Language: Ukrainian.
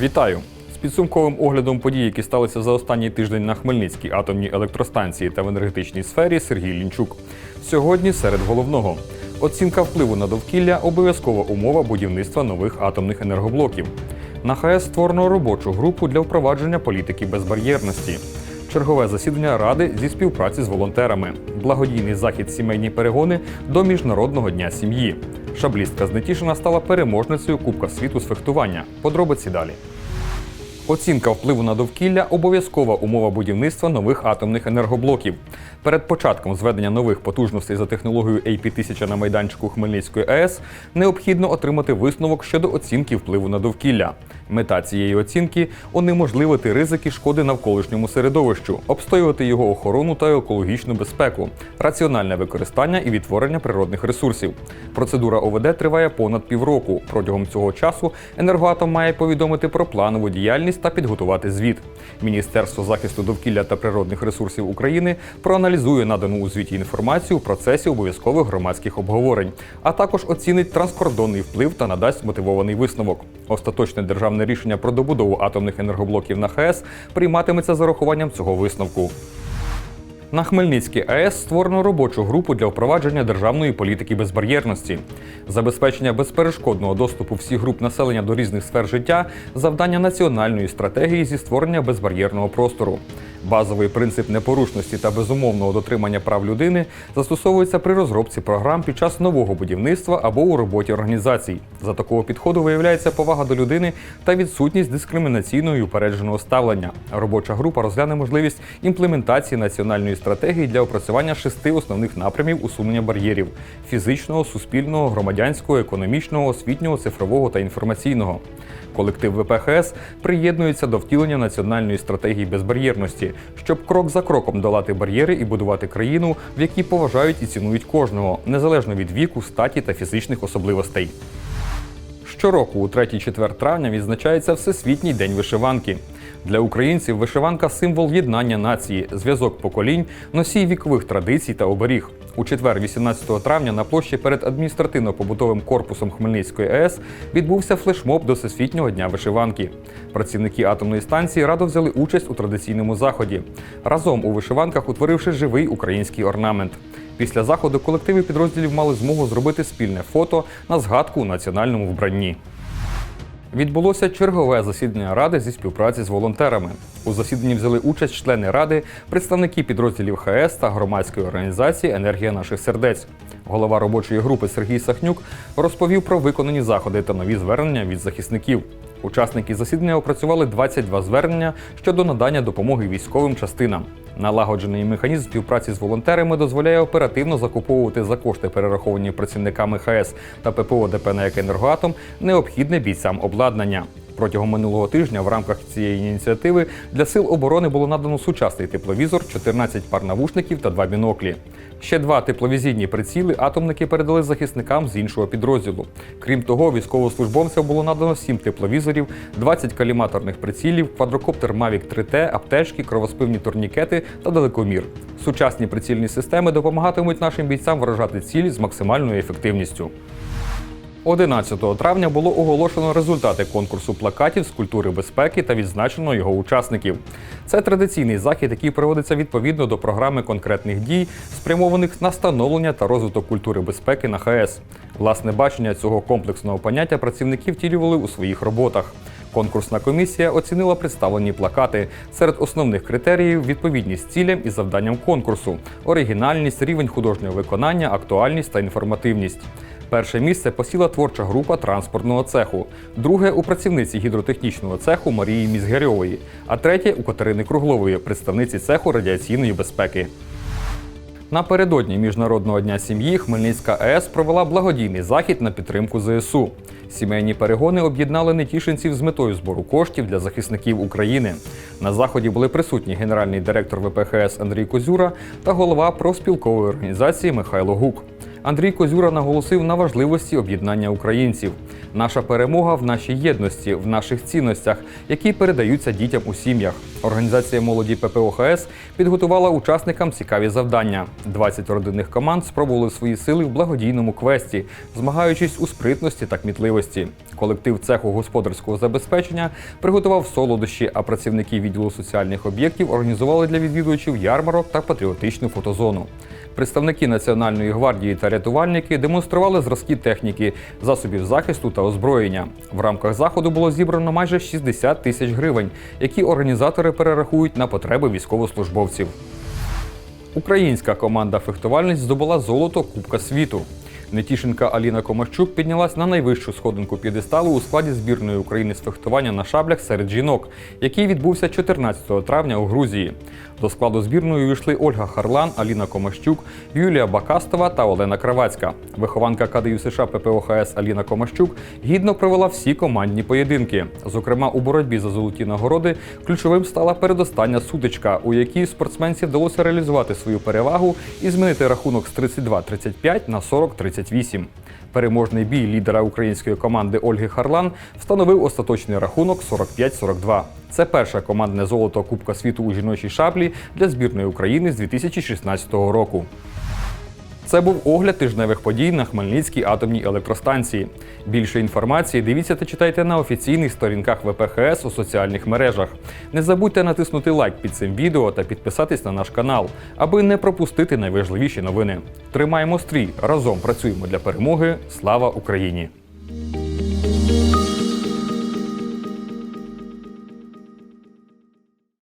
Вітаю! З підсумковим оглядом подій, які сталися за останній тиждень на Хмельницькій атомній електростанції та в енергетичній сфері Сергій Лінчук. Сьогодні серед головного. Оцінка впливу на довкілля обов'язкова умова будівництва нових атомних енергоблоків. На ХАЕС створено робочу групу для впровадження політики безбар'єрності. Чергове засідання ради зі співпраці з волонтерами. Благодійний захід сімейні перегони до Міжнародного дня сім'ї. Шаблістка з Нетішина стала переможницею Кубка світу з фехтування. Подробиці далі. Оцінка впливу на довкілля обов'язкова умова будівництва нових атомних енергоблоків. Перед початком зведення нових потужностей за технологією AP1000 на майданчику Хмельницької АЕС необхідно отримати висновок щодо оцінки впливу на довкілля. Мета цієї оцінки унеможливити ризики шкоди навколишньому середовищу, обстоювати його охорону та екологічну безпеку, раціональне використання і відтворення природних ресурсів. Процедура ОВД триває понад півроку. Протягом цього часу енергоатом має повідомити про планову діяльність та підготувати звіт. Міністерство захисту довкілля та природних ресурсів України проаналізує надану у звіті інформацію в процесі обов'язкових громадських обговорень, а також оцінить транскордонний вплив та надасть мотивований висновок. Остаточне державне рішення про добудову атомних енергоблоків на ХАЕС прийматиметься з урахуванням цього висновку. На Хмельницькій АЕС створено робочу групу для впровадження державної політики безбар'єрності, забезпечення безперешкодного доступу всіх груп населення до різних сфер життя, завдання національної стратегії зі створення безбар'єрного простору. Базовий принцип непорушності та безумовного дотримання прав людини застосовується при розробці програм під час нового будівництва або у роботі організацій. За такого підходу виявляється повага до людини та відсутність дискримінаційного і упередженого ставлення. Робоча група розгляне можливість імплементації національної стратегії для опрацювання шести основних напрямів усунення бар'єрів: фізичного, суспільного, громадянського, економічного, освітнього, цифрового та інформаційного. Колектив ВПХС приєднується до втілення національної стратегії безбар'єрності, щоб крок за кроком долати бар'єри і будувати країну, в якій поважають і цінують кожного, незалежно від віку, статі та фізичних особливостей. Щороку, у 3-4 травня, відзначається Всесвітній день вишиванки. Для українців вишиванка символ єднання нації, зв'язок поколінь, носій вікових традицій та оберіг. У четвер, 18 травня, на площі перед адміністративно-побутовим корпусом Хмельницької АЕС відбувся флешмоб до Всесвітнього дня вишиванки. Працівники атомної станції радо взяли участь у традиційному заході. Разом у вишиванках утворивши живий український орнамент. Після заходу колективи підрозділів мали змогу зробити спільне фото на згадку у національному вбранні. Відбулося чергове засідання ради зі співпраці з волонтерами. У засіданні взяли участь члени ради, представники підрозділів ХАЕС та громадської організації Енергія наших сердець. Голова робочої групи Сергій Сахнюк розповів про виконані заходи та нові звернення від захисників. Учасники засідання опрацювали 22 звернення щодо надання допомоги військовим частинам. Налагоджений механізм співпраці з волонтерами дозволяє оперативно закуповувати за кошти, перераховані працівниками ХС та ППО ДП «НАЕК Енергоатом, необхідне бійцям обладнання. Протягом минулого тижня в рамках цієї ініціативи для сил оборони було надано сучасний тепловізор, 14 пар навушників та два біноклі. Ще два тепловізійні приціли атомники передали захисникам з іншого підрозділу. Крім того, військовослужбовцям було надано 7 тепловізорів, 20 каліматорних прицілів, квадрокоптер Mavic 3T, аптечки, кровоспивні турнікети та далекомір. Сучасні прицільні системи допомагатимуть нашим бійцям вражати ціль з максимальною ефективністю. 11 травня було оголошено результати конкурсу плакатів з культури безпеки та відзначено його учасників. Це традиційний захід, який проводиться відповідно до програми конкретних дій, спрямованих на становлення та розвиток культури безпеки на ХАЕС. Власне бачення цього комплексного поняття працівники втілювали у своїх роботах. Конкурсна комісія оцінила представлені плакати. Серед основних критеріїв відповідність цілям і завданням конкурсу, оригінальність, рівень художнього виконання, актуальність та інформативність. Перше місце посіла творча група транспортного цеху, друге у працівниці гідротехнічного цеху Марії Мізгерьової, а третє у Катерини Круглової, представниці цеху радіаційної безпеки. Напередодні Міжнародного дня сім'ї Хмельницька АЕС провела благодійний захід на підтримку ЗСУ. Сімейні перегони об'єднали нетішинців з метою збору коштів для захисників України. На заході були присутні генеральний директор ВПХС Андрій Козюра та голова профспілкової організації Михайло Гук. Андрій Козюра наголосив на важливості об'єднання українців. Наша перемога в нашій єдності, в наших цінностях, які передаються дітям у сім'ях. Організація молоді ППОХС підготувала учасникам цікаві завдання. 20 родинних команд спробували свої сили в благодійному квесті, змагаючись у спритності та кмітливості. Колектив цеху господарського забезпечення приготував солодощі, а працівники відділу соціальних об'єктів організували для відвідувачів ярмарок та патріотичну фотозону. Представники Національної гвардії та рятувальники демонстрували зразки техніки, засобів захисту та озброєння. В рамках заходу було зібрано майже 60 тисяч гривень, які організатори перерахують на потреби військовослужбовців. Українська команда фехтувальниць здобула золото Кубка світу. Нетішинка Аліна Комащук піднялась на найвищу сходинку п'єдесталу у складі збірної України з фехтування на шаблях серед жінок, який відбувся 14 травня у Грузії. До складу збірної увійшли Ольга Харлан, Аліна Комащук, Юлія Бакастова та Олена Кравацька. Вихованка КДЮ США ППОХС Аліна Комащук гідно провела всі командні поєдинки. Зокрема, у боротьбі за золоті нагороди ключовим стала передостання сутичка, у якій спортсменці вдалося реалізувати свою перевагу і змінити рахунок з 32-35 на 40-38. Переможний бій лідера української команди Ольги Харлан встановив остаточний рахунок 45-42. Це перше командне золото Кубка світу у жіночій шаблі для збірної України з 2016 року. Це був огляд тижневих подій на Хмельницькій атомній електростанції. Більше інформації дивіться та читайте на офіційних сторінках ВПХС у соціальних мережах. Не забудьте натиснути лайк під цим відео та підписатись на наш канал, аби не пропустити найважливіші новини. Тримаємо стрій, разом працюємо для перемоги. Слава Україні!